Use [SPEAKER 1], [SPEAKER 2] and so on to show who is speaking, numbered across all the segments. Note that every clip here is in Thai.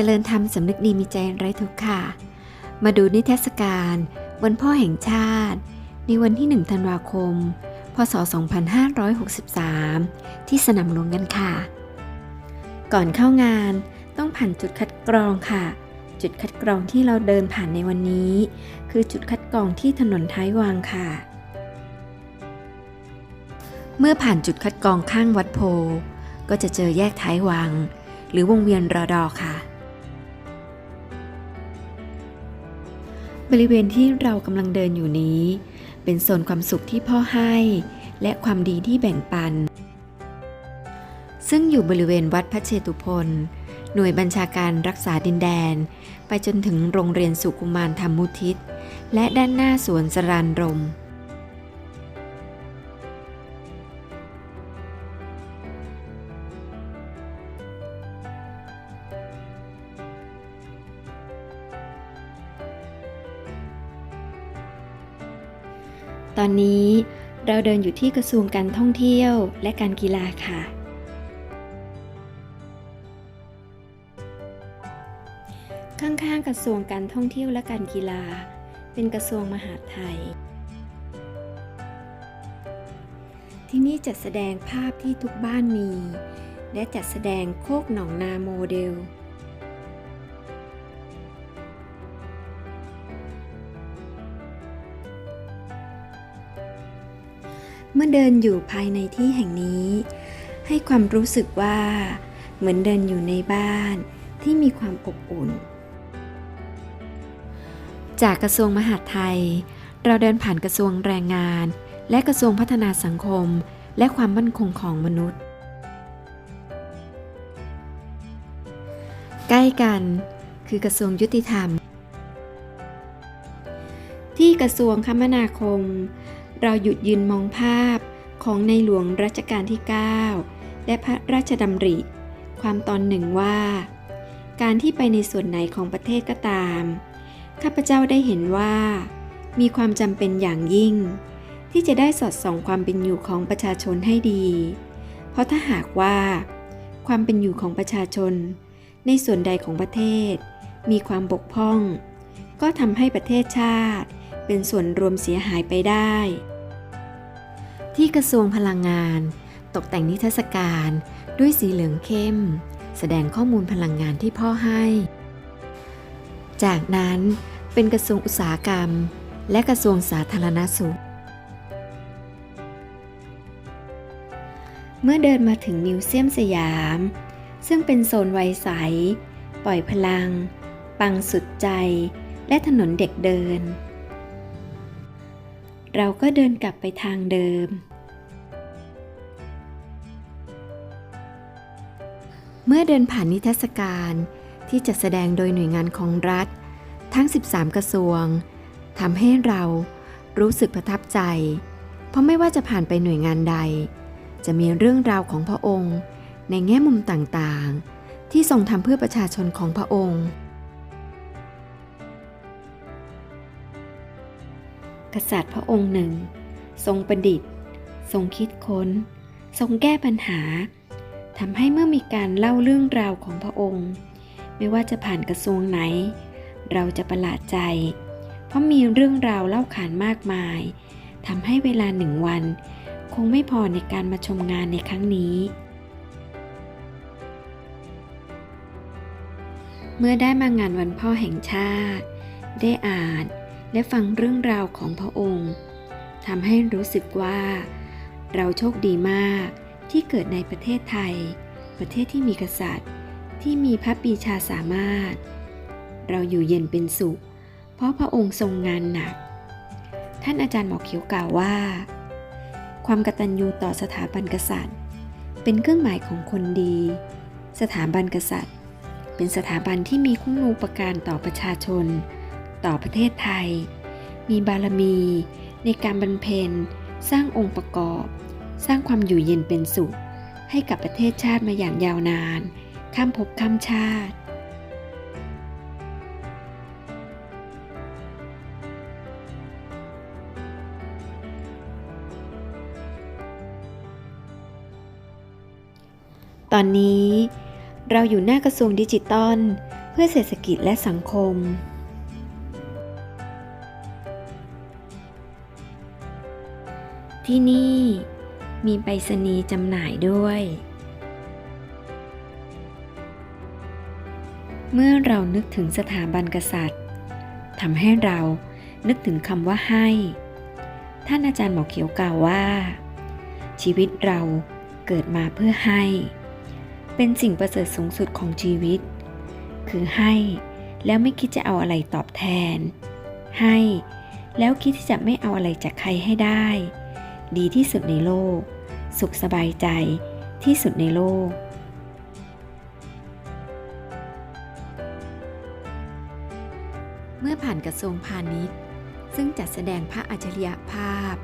[SPEAKER 1] จริญธรรมสำนึกดีมีใจไร้ทุกข์ค่ะ มาดูนิทรรศการ วันพ่อแห่งชาติ ในวันที่ 1 ธันวาคม พศ 2563 ที่สนามหลวงกันค่ะ ก่อนเข้างานต้องผ่านจุดคัดกรองค่ะ จุดคัดกรองที่เราเดินผ่านในวันนี้ คือจุดคัดกรองที่ถนนท้ายวังค่ะ เมื่อผ่านจุดคัดกรองข้างวัดโพ ก็จะเจอแยกท้ายวัง หรือวงเวียนรอดอค่ะ บริเวณที่เรากำลังเดินอยู่นี้ เป็นโซนความสุขที่พ่อให้ และความดีที่แบ่งปัน ซึ่งอยู่บริเวณวัดพระเชตุพนหน่วยบัญชาการรักษาดินแดน ไปจนถึงโรงเรียนสุกุมารธรรมุทิศ และด้านหน้าสวนสรานรม ตอนนี้เราเดินอยู่ที่กระทรวงการท่องเที่ยวและการกีฬาค่ะ ข้างๆกระทรวงการท่องเที่ยวและการกีฬา เป็นกระทรวงมหาดไทย ที่นี่จัดแสดงภาพที่ทุกบ้านมี และจัดแสดงโคกหนองนาโมเดล เดินอยู่ภายในที่แห่งนี้ ให้ความรู้สึกว่า เหมือนเดินอยู่ในบ้านที่มีความอบอุ่น จากกระทรวงมหาดไทย เราเดินผ่านกระทรวงแรงงาน และกระทรวงพัฒนาสังคม และความมั่นคงของมนุษย์ ใกล้กันคือกระทรวงยุติธรรม ที่กระทรวงคมนาคม เราหยุดยืนมองภาพของในหลวงรัชกาลที่ 9 และพระราชดำริ ความตอนหนึ่งว่า การที่ไปในส่วนไหนของประเทศก็ตาม ข้าพเจ้าได้เห็นว่า มีความจำเป็นอย่างยิ่ง ที่จะได้สอดส่องความเป็นอยู่ของประชาชนให้ดี เพราะถ้าหากว่า ความเป็นอยู่ของประชาชน ในส่วนใดของประเทศ มีความบกพร่อง ก็ทำให้ประเทศชาติ เป็นส่วนรวมเสียหายไปได้ ที่กระทรวงพลังงาน ตกแต่งนิทรรศการด้วยสีเหลืองเข้ม แสดงข้อมูลพลังงานที่พ่อให้ จากนั้นเป็นกระทรวงอุตสาหกรรม และกระทรวงสาธารณสุข เมื่อเดินมาถึงมิวเซียมสยาม ซึ่งเป็นโซนวัยใส ปล่อยพลัง ปังสุดใจ และถนนเด็กเดิน เราก็เดินกลับไปทางเดิม เมื่อเดินผ่านนิทรรศการที่จัดแสดงโดยหน่วยงานของรัฐ ทั้ง 13 กระทรวงทำให้เรารู้สึกประทับใจ เพราะไม่ว่าจะผ่านไปหน่วยงานใด จะมีเรื่องราวของพระองค์ ในแง่มุมต่างๆ ที่ทรงทำเพื่อประชาชนของพระองค์ ษัตริย์พระองค์หนึ่ง ทรงประดิษฐ์ ทรงคิดค้น ทรงแก้ปัญหาทำให้เมื่อมีการเล่าเรื่องราวของพระองค์ ไม่ว่าจะผ่านกระทรวงไหน เราจะประหลาดใจ เพราะมีเรื่องราวเล่าขานมากมายทำให้เวลาหนึ่งวัน คงไม่พอในการมาชมงานในครั้งนี้ เมื่อได้มางานวันพ่อแห่งชาติ ได้อ่าน และฟังเรื่องราวของพระองค์ทำให้รู้สึกว่า เราโชคดีมากที่เกิดในประเทศไทย ประเทศที่มีกษัตริย์ ที่มีพระปีชาสามารถ เราอยู่เย็นเป็นสุข เพราะพระองค์ทรงงานหนัก ท่านอาจารย์หมอเขียวกล่าวว่า ความกตัญญูต่อสถาบันกษัตริย์ เป็นเครื่องหมายของคนดี สถาบันกษัตริย์ เป็นสถาบันที่มีคุณูปการต่อประชาชน ต่อประเทศไทย มีบารมี ในการบรรเพนสร้างองค์ประกอบ สร้างความอยู่เย็นเป็นสุข ให้กับประเทศชาติมาอย่างยาวนาน ข้ามภพข้ามชาติตอนนี้เราอยู่หน้ากระทรวงดิจิตอลเพื่อเศรษฐกิจและสังคม ที่นี่ มีไปรษณีย์จำหน่ายด้วย เมื่อเรานึกถึงสถาบันกษัตริย์ทำให้เรานึกถึงคำว่าให้ ท่านอาจารย์หมอเขียวกล่าวว่า ชีวิตเราเกิดมาเพื่อให้ เป็นสิ่งประเสริฐสูงสุดของชีวิต คือให้แล้วไม่คิดจะเอาอะไรตอบแทน ให้ แล้วคิดที่จะไม่เอาอะไรจากใครให้ได้ ดีที่สุดในโลก สุขสบายใจที่สุดในโลก เมื่อผ่านกระทรวงพาณิชย์ ซึ่งจัดแสดงพระอัจฉริยภาพ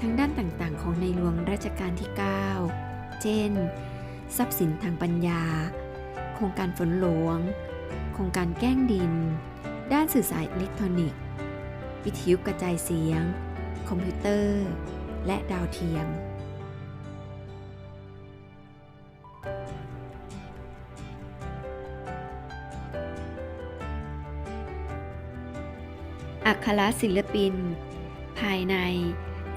[SPEAKER 1] ทั้งด้านต่างๆ ของในหลวงรัชกาลที่ 9 เช่น ทรัพย์สินทางปัญญา โครงการฝนหลวง โครงการแก้งดิน ด้านสื่อสารอิเล็กทรอนิกส์ วิทยุกระจายเสียง คอมพิวเตอร์ และดาวเทียม อักขระศิลปิน ภายใน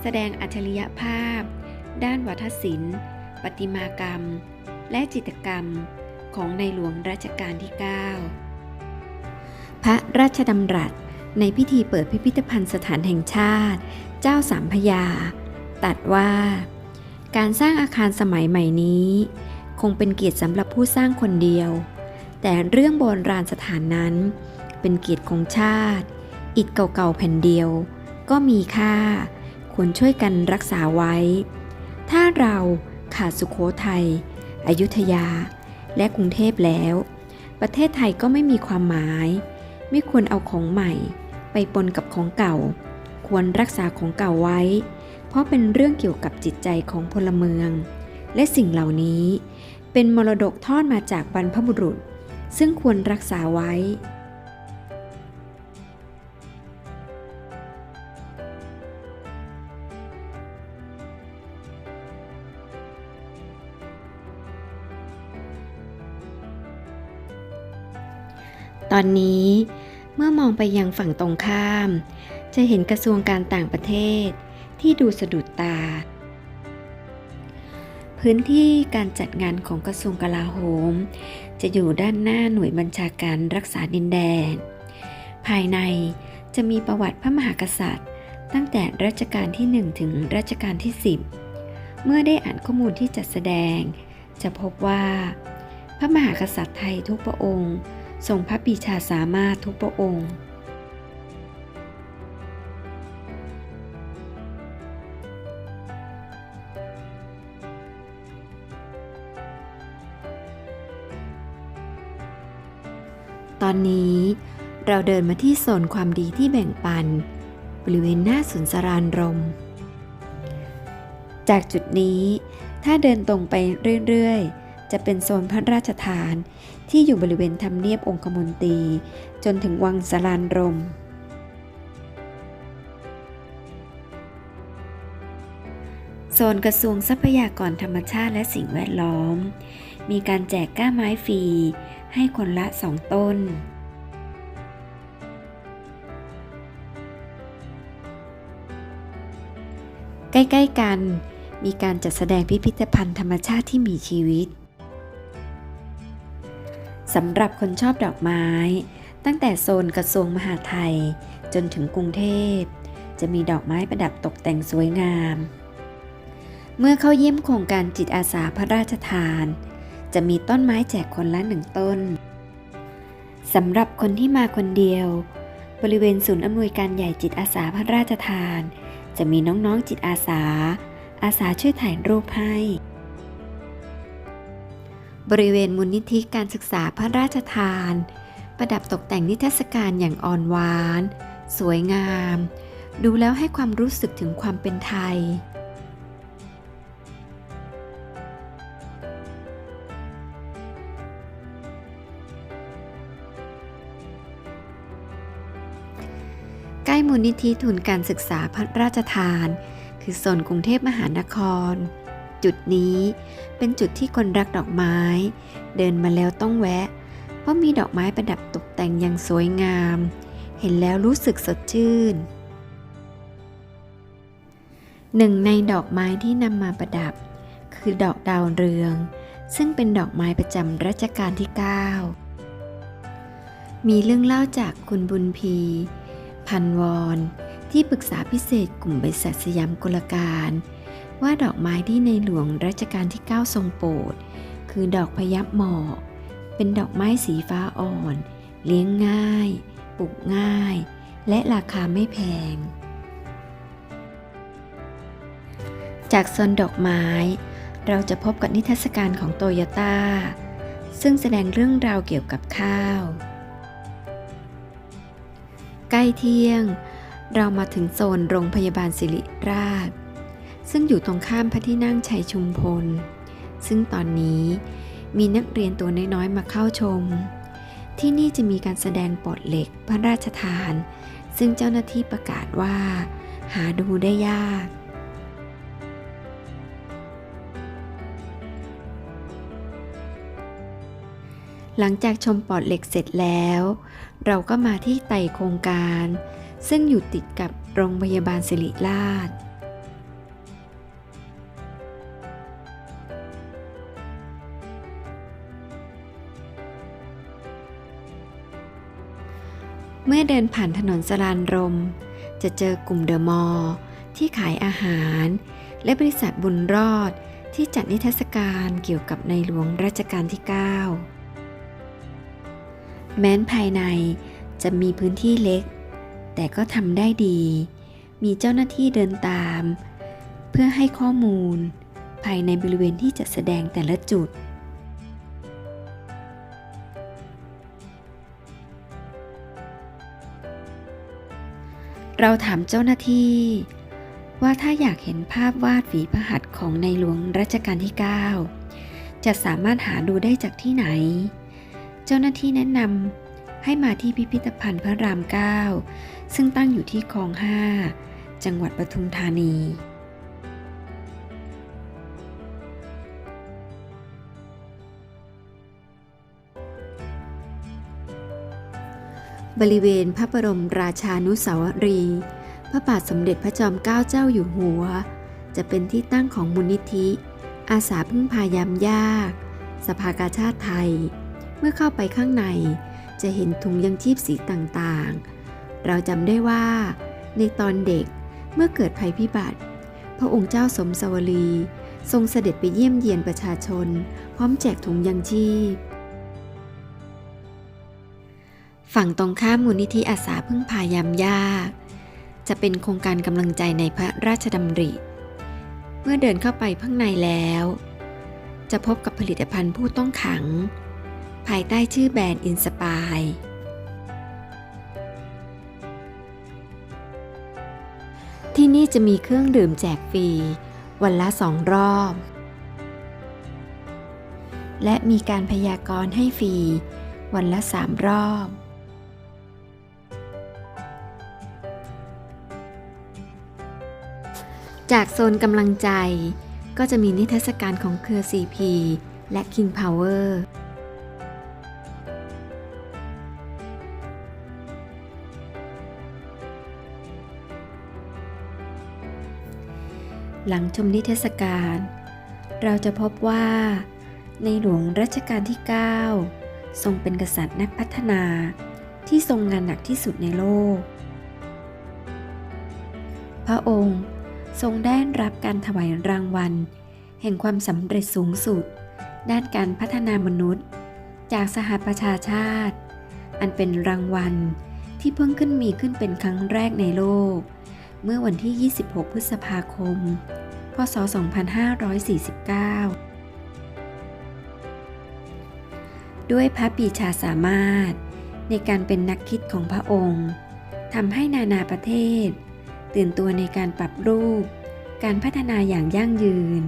[SPEAKER 1] แสดงอัจฉริยภาพ ด้านวัฒนศิลป์ประติมากรรม และจิตรกรรมของในหลวงรัชกาลที่ 9 พระราชดำรัสในพิธีเปิดพิพิธภัณฑ์สถานแห่งชาติ เจ้าสามพยา ตัดว่า การสร้างอาคารสมัยใหม่นี้ คงเป็นเกียรติสำหรับผู้สร้างคนเดียว แต่เรื่องโบราณสถานนั้น เป็นเกียรติของชาติ อิฐเก่าๆแผ่นเดียว ก็มีค่า ควรช่วยกันรักษาไว้ ถ้าเราขาดสุขโขทัยอยุธยา และกรุงเทพแล้ว ประเทศไทยก็ไม่มีความหมาย ไม่ควรเอาของใหม่ ไปปนกับของเก่า ควรรักษาของเก่าไว้ เพราะเป็นเรื่องเกี่ยวกับจิตใจของพลเมือง และสิ่งเหล่านี้ เป็นมรดกทอดมาจากบรรพบุรุษ ซึ่งควรรักษาไว้ ตอนนี้ เมื่อมองไปยังฝั่งตรงข้าม จะเห็นกระทรวงการต่างประเทศที่ดูสะดุดตา พื้นที่การจัดงานของกระทรวงกลาโหม จะอยู่ด้านหน้าหน่วยบัญชาการรักษาดินแดน ภายในจะมีประวัติพระมหากษัตริย์ ตั้งแต่รัชกาลที่ 1 ถึงรัชกาลที่ 10 เมื่อได้อ่านข้อมูลที่จัดแสดง จะพบว่า พระมหากษัตริย์ไทยทุกพระองค์ ทรงพระปีชาสามารถทุกพระองค์ตอนนี้เราเดินมาที่โซนความดีที่แบ่งปัน บริเวณหน้าสุนสรานรม จากจุดนี้ถ้าเดินตรงไปเรื่อย ๆ จะเป็นโซนพระราชทานที่อยู่บริเวณทำเนียบองคมนตรี จนถึงวังสรานรม โซนกระทรวงทรัพยากรธรรมชาติและสิ่งแวดล้อม มีการแจกก้าไม้ฟรีให้คนละสองต้นใกล้ ๆ กันมีการจัดแสดงพิพิธภัณฑ์ธรรมชาติที่มีชีวิต สำหรับคนชอบดอกไม้ ตั้งแต่โซนกระทรวงมหาดไทย จนถึงกรุงเทพ จะมีดอกไม้ประดับตกแต่งสวยงาม เมื่อเข้าเยี่ยมโครงการจิตอาสาพระราชทาน จะมีต้นไม้แจกคนละหนึ่งต้นสำหรับคนที่มาคนเดียว บริเวณศูนย์อำนวยการใหญ่จิตอาสาพระราชทาน จะมีน้องๆจิตอาสา อาสาช่วยถ่ายรูปให้ บริเวณมูลนิธิการศึกษาพระราชทาน ประดับตกแต่งนิทรรศการอย่างอ่อนหวาน สวยงาม ดูแล้วให้ความรู้สึกถึงความเป็นไทย ใกล้มูลนิธิทุนการศึกษาพระราชทาน คือโซนกรุงเทพมหานคร จุดนี้เป็นจุดที่คนรักดอกไม้ เดินมาแล้วต้องแวะ เพราะมีดอกไม้ประดับตกแต่งอย่างสวยงาม เห็นแล้วรู้สึกสดชื่น หนึ่งในดอกไม้ที่นำมาประดับ คือดอกดาวเรือง ซึ่งเป็นดอกไม้ประจำรัชกาลที่ 9 มีเรื่องเล่าจากคุณบุญพี พันวร ที่ปรึกษาพิเศษกลุ่มบริษัทสยามกุลการ ว่าดอกไม้ที่ในหลวงรัชกาลที่ 9 ทรงโปรด คือดอกพยับหมอก เป็นดอกไม้สีฟ้าอ่อน เลี้ยงง่าย ปลูกง่าย และราคาไม่แพง จากโซนดอกไม้ เราจะพบกับนิทรรศการของโตโยต้า ซึ่งแสดงเรื่องราวเกี่ยวกับข้าว ใกล้เที่ยง เรามาถึงโซนโรงพยาบาลสิริราช ซึ่งอยู่ตรงข้ามพระที่นั่งชัยชุมพล ซึ่งตอนนี้มีนักเรียนตัวน้อยๆมาเข้าชม ที่นี่จะมีการแสดงปอดเหล็กพระราชทาน ซึ่งเจ้าหน้าที่ประกาศว่า หาดูได้ยากหลังจากชมปอดเหล็กเสร็จแล้ว เราก็มาที่ไต่โครงการ ซึ่งอยู่ติดกับโรงพยาบาลสิริราช เมื่อเดินผ่านถนนสรานรม จะเจอกลุ่มเดอะมอลที่ขายอาหาร และบริษัทบุญรอดที่จัดนิทรรศการเกี่ยวกับในหลวงรัชกาลที่ 9 แม้นภายในจะมีพื้นที่เล็ก แต่ก็ทำได้ดี มีเจ้าหน้าที่เดินตาม เพื่อให้ข้อมูล ภายในบริเวณที่จะแสดงแต่ละจุด เราถามเจ้าหน้าที่ ว่าถ้าอยากเห็นภาพวาดฝีพระหัตถ์ของในหลวงรัชกาลที่ 9 จะสามารถหาดูได้จากที่ไหน เจ้าหน้าที่แนะนำให้มาที่พิพิธภัณฑ์พระราม 9 ซึ่งตั้งอยู่ที่คลอง 5 จังหวัดปทุมธานี บริเวณพระบรมราชานุสาวรีย์พระบาทสมเด็จพระจอมเกล้าเจ้าอยู่หัว จะเป็นที่ตั้งของมูลนิธิ อาสาพึ่งพายามยาก สภากาชาติไทย เมื่อเข้าไปข้างในจะเห็นถุงยังชีพสีต่างๆ เราจำได้ว่า ในตอนเด็กเมื่อเกิดภัยพิบัติ พระองค์เจ้าสมสวลีทรงเสด็จไปเยี่ยมเยียนประชาชน พร้อมแจกถุงยังชีพ ฝั่งตรงข้ามมูลนิธิอาสาพึ่งพายามยาก จะเป็นโครงการกำลังใจในพระราชดำริ เมื่อเดินเข้าไปข้างในแล้ว จะพบกับผลิตภัณฑ์ผู้ต้องขัง ภายใต้ชื่อแบรนด์อินสปายที่นี่จะมีเครื่องดื่มแจกฟรี วันละสองรอบ และมีการพยากรณ์ให้ฟรี วันละสามรอบ จากโซนกำลังใจ ก็จะมีนิทรรศการของเครือ CP และ King Power หลังชมนิทรรศการ เราจะพบว่า ในหลวงรัชกาลที่ 9 ทรงเป็นกษัตริย์นักพัฒนาที่ทรงงานหนักที่สุดในโลก พระองค์ ทรงได้รับการถวายรางวัล แห่งความสำเร็จสูงสุด ด้านการพัฒนามนุษย์ จากสหประชาชาติ อันเป็นรางวัลที่เพิ่งขึ้นมีขึ้นเป็นครั้งแรกในโลก เมื่อวันที่ 26 พฤษภาคม พศ 2549ด้วยพระปีชาสามารถ ในการเป็นนักคิดของพระองค์ทำให้นานาประเทศ ตื่นตัวในการปรับรูป การพัฒนาอย่างยั่งยืน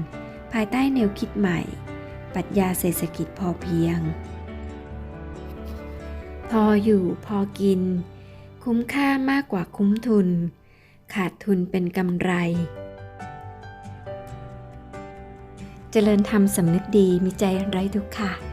[SPEAKER 1] ภายใต้แนวคิดใหม่ ปรัชญาเศรษฐกิจพอเพียง พออยู่พอกิน คุ้มค่ามากกว่าคุ้มทุน ขาดทุนเป็นกำไร เจริญธรรมสำนึกดีมีใจไร้ทุกข์ค่ะ